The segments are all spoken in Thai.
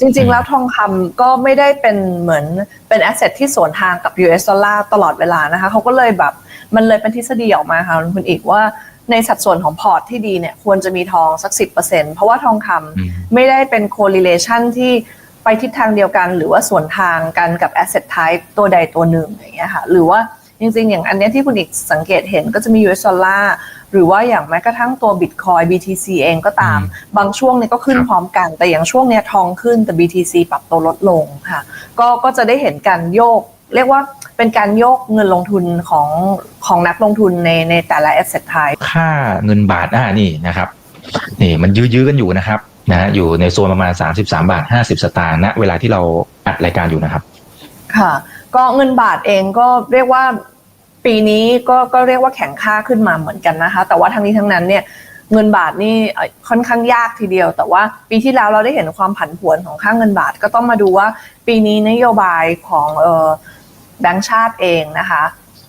จริงๆ แล้วทองคำก็ไม่ได้เป็นเหมือนเป็นแอสเซทที่สวนทางกับ US ดอลลาร์ตลอดเวลานะคะเขาก็เลยแบบมันเลยเป็นทฤษฎีออกมาค่ะคุณอีกว่าในสัดส่วนของพอร์ตที่ดีเนี่ยควรจะมีทองสัก 10%เพราะว่าทองคำอืมไม่ได้เป็น correlation ที่ไปทิศทางเดียวกัน หรือว่าสวนทางกันกับ asset type ตัวใดตัวหนึ่งอย่างเงี้ยค่ะหรือว่า จริงๆ อย่างอันเนี้ยที่คุณอีกสังเกตเห็นก็จะมี US ดอลลาร์หรือว่าอย่างแม้กระทั่งตัว Bitcoin BTC เองก็ตาม บางช่วงเนี่ยก็ขึ้นครับพร้อมกัน แต่อย่างช่วงเนี้ยทองขึ้นแต่ BTC ปรับตัวลดลงค่ะ ก็ก็จะได้เห็นการโยก เรียกว่าเป็นการโยกเงินลงทุนของของนักลงทุนในในแต่ละ asset type ค่าเงินบาทอ่านี่นะครับนี่มันยื้อๆกันอยู่นะครับนะฮะอยู่ในโซนประมาณ 33 บาท 50 สตางค์ณเวลาที่เราอัดรายการอยู่นะครับ ค่ะ ก็เงินบาทเองก็เรียกว่าปีนี้ก็ก็เรียกว่าแข็งค่าขึ้นมาเหมือนกันนะคะ แต่ว่าทั้งนี้ทั้งนั้นเนี่ยเงินบาทนี่ค่อนข้างยากทีเดียว แต่ว่าปีที่แล้วเราได้เห็นความผันผวนของค่าเงินบาทก็ต้องมาดูว่า ปีนี้นโยบายของแบงก์ชาติเองนะคะ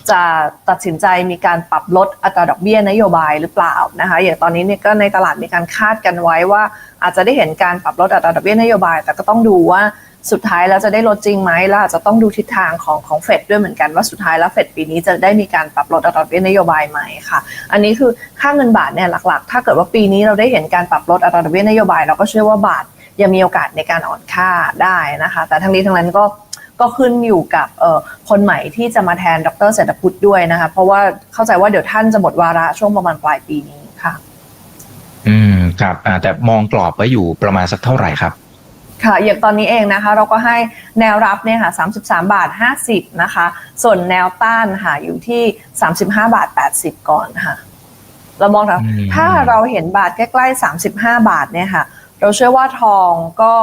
จะตัดสินใจมีการปรับลดอัตราดอกเบี้ยนโยบายหรือเปล่านะคะอย่างตอนนี้เนี่ยก็ในตลาดมีการคาดกันไว้ว่า อาจจะได้เห็นการปรับลดอัตราดอกเบี้ยนโยบาย แต่ก็ต้องดูว่า สุดท้ายแล้วจะได้ลดจริงไหมล้วอาจจะต้องดูทิศทางของของเฟดด้วยเหมือนกันว่าสุดท้ายแล้วเฟดปีนี้จะได้มีการปรับลดอัตราดอกเบี้ยนโยบายไหมค่ะ อันนี้คือค่าเงินบาทเนี่ยหลักๆ ถ้าเกิดว่าปีนี้เราได้เห็นการปรับลดอัตราดอกเบี้ยนโยบายเราก็เชื่อว่าบาทยังมีโอกาสในการอ่อนค่าได้นะคะ แต่ทั้งนี้ทั้งนั้นก็ก็ขึ้นอยู่กับคนใหม่ที่จะมาแทนดรเศรษฐพุทธด้วยนะคะ เพราะว่าเข้าใจว่าเดี๋ยวท่านจะหมดวาระช่วงประมาณปลายปีนี้ค่ะ อืมครับแต่มองกรอบไว้อยู่ประมาณสักเท่าไหร่ครับ ค่ะอย่างตอนนี้เองนะคะ เราก็ให้แนวรับเนี่ยค่ะ33 บาท 50 นะคะ ส่วนแนวต้านค่ะอยู่ที่ 35 บาท 80 ก่อนค่ะ เรามองนะอืมถ้าเราเห็นบาทใกล้ๆ 35 บาทเนี่ยค่ะ เราเชื่อว่าทองก็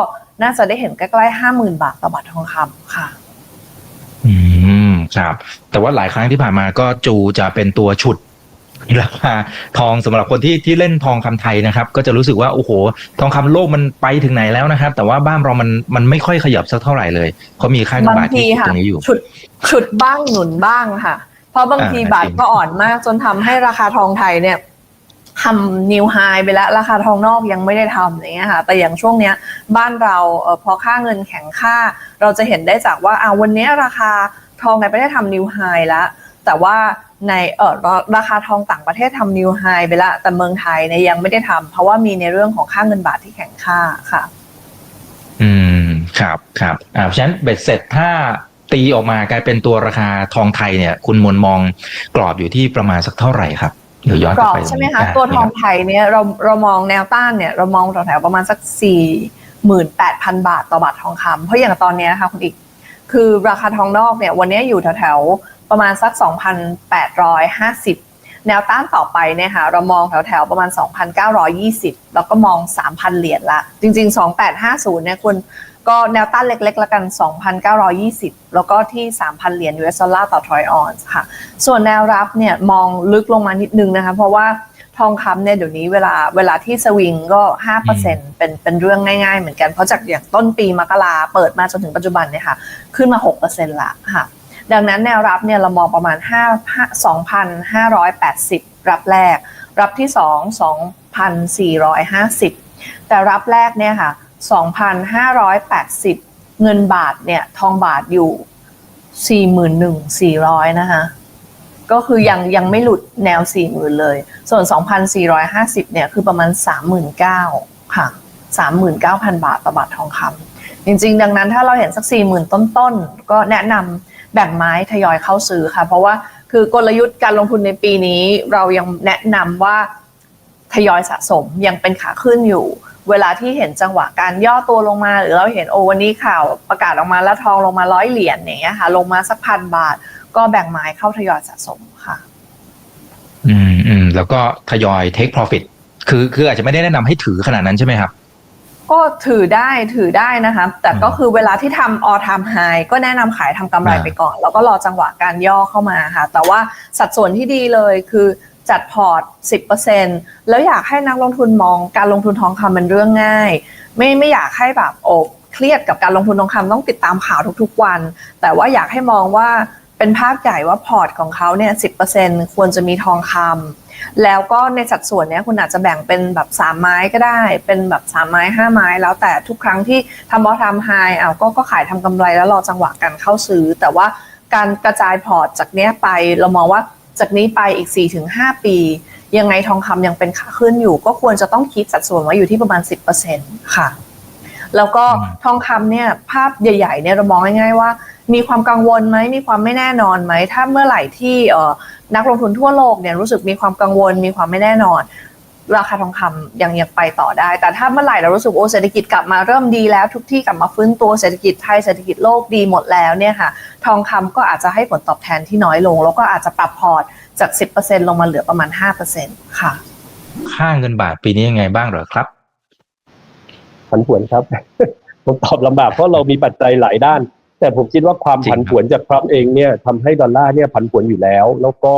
น่าจะได้เห็นใกล้ๆ 50,000 บาทต่อบาททองคำค่ะ อืม ครับ แต่ว่าหลายครั้งที่ผ่านมาก็จูจะเป็นตัวฉุด ราคาทองสำหรับคนที่ที่เล่นทองคำไทยนะครับ ก็จะรู้สึกว่าโอ้โห ทองคำโลกมันไปถึงไหนแล้วนะครับ แต่ว่าบ้านเรามันมันไม่ค่อยขยับสักเท่าไหร่เลยเขามีค่าเงินบางบาททีที่ค่ะตรงนี้อยู่ฉุดฉุดบ้างหนุนบ้างค่ะ เพราะบางทีอ่าบาทจริงก็อ่อนมากจนทำให้ราคาทองไทยเนี่ยทำนิวไฮไปแล้ว ราคาทองนอกยังไม่ได้ทำอย่างเงี้ยค่ะแต่อย่างช่วงเนี้ยบ้านเราเอ่อพอค่าเงินแข็งค่า เราจะเห็นได้จากว่าอ่าวันเนี้ยราคาทองในประเทศทำนิวไฮแล้วแต่ว่า ในเออราคาทองต่างประเทศทำนิวไฮไปแล้วแต่เมืองไทยเนี่ยยังไม่ได้ทำเพราะว่ามีในเรื่องของค่าเงินบาทที่แข็งค่าค่ะ อืมครับครับอ่าเพราะฉะนั้นเบ็ดเสร็จถ้าตีออกมากลายเป็นตัวราคาทองไทยเนี่ย คุณมนมองกรอบอยู่ที่ประมาณสักเท่าไหร่ครับเดี๋ยวย้อนกกรลับอบไปใช่ไหมตรคะงนี้ตัวทองาไทยเนี่ยเราเรามองแนวต้านเนี่ย เรามองแถวๆประมาณสักสี่หมื่นแปดพันบาทต่อบาททองคำเพราะอย่างตอนเนี้ยนะคะคุณอีก คือราคาทองนอกเนี่ย วันนี้อยู่แถวๆ ประมาณสัก 2,850 แนวต้านต่อไปเนี่ยค่ะเรามองแถวๆ ประมาณ 2,920 แล้วก็มอง 3,000 เหรียญละ จริง ๆ 2850เนี่ยคุณก็แนวต้านเล็กๆละกัน 2,920 แล้วก็ที่ 3,000 เหรียญ US ดอลลาร์ต่อทรอยออนซ์ค่ะ ส่วนแนวรับเนี่ยมองลึกลงมานิดนึงนะคะ เพราะว่าทองคำเนี่ยเดี๋ยวนี้เวลาเวลาที่สวิงก็5%เป็นเป็นเรื่องง่ายๆ เหมือนกัน เพราะจากอย่างต้นปีมกราเปิดมาจนถึงปัจจุบันเนี่ยค่ะ ขึ้นมา6%ละค่ะ ดังนั้นแนวรับเนี่ยเรามองประมาณ 5 2,580 รับแรก รับที่ 2 2,450 แต่รับแรกเนี่ยค่ะ 2,580 เงินบาทเนี่ยทองบาทอยู่ 41,400 นะคะก็คือยังยังไม่หลุดแนว 40,000 เลย ส่วน 2,450 เนี่ยคือประมาณ 39,000 ค่ะ 39,000 บาทต่อบาททองคำจริง ๆ ดังนั้นถ้าเราเห็นสัก 40,000 ต้นๆ ก็แนะนำ แบ่งไม้ทยอยเข้าซื้อค่ะ เพราะว่าคือกลยุทธ์การลงทุนในปีนี้ เรายังแนะนำว่าทยอยสะสมยังเป็นขาขึ้นอยู่ เวลาที่เห็นจังหวะการย่อตัวลงมา หรือเราเห็นโอวันนี้ข่าวประกาศออกมาแล้วทองลงมาร้อยเหรียญอย่างเงี้ยค่ะลงมาสักพันบาท ก็แบ่งไม้เข้าทยอยสะสมค่ะ อืมอืมแล้วก็ทยอย take profit คือคืออาจจะไม่ได้แนะนำให้ถือขนาดนั้นใช่ไหมครับ ก็ถือได้ถือได้นะคะ แต่ก็คือเวลาที่ทำ all time high ก็แนะนำขายทำกำไรอ่าไปก่อน แล้วก็รอจังหวะการย่อเข้ามาค่ะ แต่ว่าสัดส่วนที่ดีเลยคือจัดพอร์ต 10%แล้วอยากให้นักลงทุนมองการลงทุนทองคำเป็นเรื่องง่าย ไม่ไม่อยากให้แบบโอ้เครียดกับการลงทุนทองคำต้องติดตามข่าวทุกๆวัน แต่ว่าอยากให้มองว่า เป็นภาพใหญ่ว่าพอร์ตของเขาเนี่ยสิควรจะมีทองคำแล้วก็ในสัดส่วนเนี้ยคุณอาจจะแบ่งเป็นแบบสามไม้ก็ได้ เป็นแบบสามไม้ห้าไม้ แล้วแต่ทุกครั้งที่ทำบอทำไฮเอาก็ก็ขายทำกำไรแล้วรอจังหวะการเข้าซื้อ แต่ว่าการกระจายพอร์ตจากเนี้ยไปเรามองว่าจากนี้ไปอีก 4-5 ปี ยังไงทองคำยังเป็นขาขึ้นอยู่ ก็ควรจะต้องคิดสัดส่วนไว้อยู่ที่ประมาณ 10%ค่ะ แล้วก็อืมทองคำเนี่ยภาพใหญ่ๆเนี่ยเรามองง่ายๆว่า มีความกังวลไหมมีความไม่แน่นอนไหมถ้าเมื่อไหร่ที่เอ่อนักลงทุนทั่วโลกเนี่ยรู้สึกมีความกังวล มีความไม่แน่นอน ราคาทองคำยังยังไปต่อได้ แต่ถ้าเมื่อไหร่เรารู้สึกโอ้เศรษฐกิจกลับมาเริ่มดีแล้ว ทุกที่กลับมาฟื้นตัวเศรษฐกิจไทยเศรษฐกิจโลกดีหมดแล้วเนี่ยค่ะทองคำก็อาจจะให้ผลตอบแทนที่น้อยลง แล้วก็อาจจะปรับพอร์ตจาก 10%ลงมาเหลือประมาณ 5%ค่ะ ค่าเงินบาทปีนี้ยังไงบ้างเหรอครับผันผวนครับผมตอบลำบากเพราะเรามีปัจจัยหลายด้าน แต่ผมคิดว่าความจริงครับผันผวนจากทรัมป์เองเนี่ยทำให้ดอลลาร์เนี่ยผันผวนอยู่แล้ว แล้วก็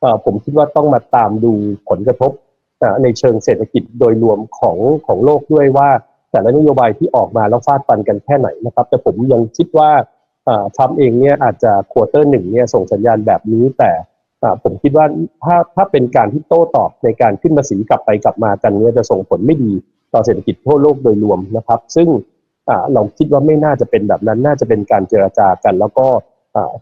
เอ่อผมคิดว่าต้องมาตามดูผลกระทบเอ่อในเชิงเศรษฐกิจโดยรวมของของโลกด้วยว่า แต่ละนโยบายที่ออกมาแล้วฟาดฟันกันแค่ไหนนะครับ แต่ผมยังคิดว่าเอ่อทรัมป์เองเนี่ยอาจจะควอเตอร์หนึ่งเนี่ยส่งสัญญาณแบบนี้แต่เอ่อผมคิดว่าถ้าถ้าเป็นการที่โต้ตอบในการขึ้นภาษีกลับไปกลับมากันเนี่ยจะส่งผลไม่ดีต่อเศรษฐกิจทั่วโลกโดยรวมนะครับ ซึ่งอ่า เราคิดว่าไม่น่าจะเป็นแบบนั้น น่าจะเป็นการเจรจากัน แล้วก็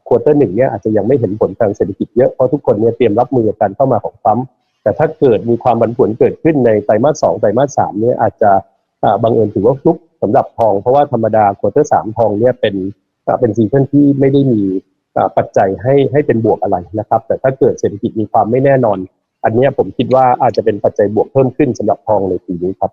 ควอเตอร์หนึ่งเนี่ยอาจจะยังไม่เห็นผลทางเศรษฐกิจเยอะ เพราะทุกคนเนี่ยเตรียมรับมือกับการเข้ามาของทรัมป์แต่ถ้าเกิดมีความผันผวนเกิดขึ้นในไตรมาสสองไตรมาสสามเนี่ยอาจจะบังเอิญถือว่าฟลุกสำหรับทอง เพราะว่าธรรมดาควอเตอร์สามทองเนี่ยเป็นเป็นซีซันที่ไม่ได้มีปัจจัยให้ให้เป็นบวกอะไรนะครับ แต่ถ้าเกิดเศรษฐกิจมีความไม่แน่นอน อันนี้ผมคิดว่าอาจจะเป็นปัจจัยบวกเพิ่มขึ้นสำหรับทองในปีนี้ครับ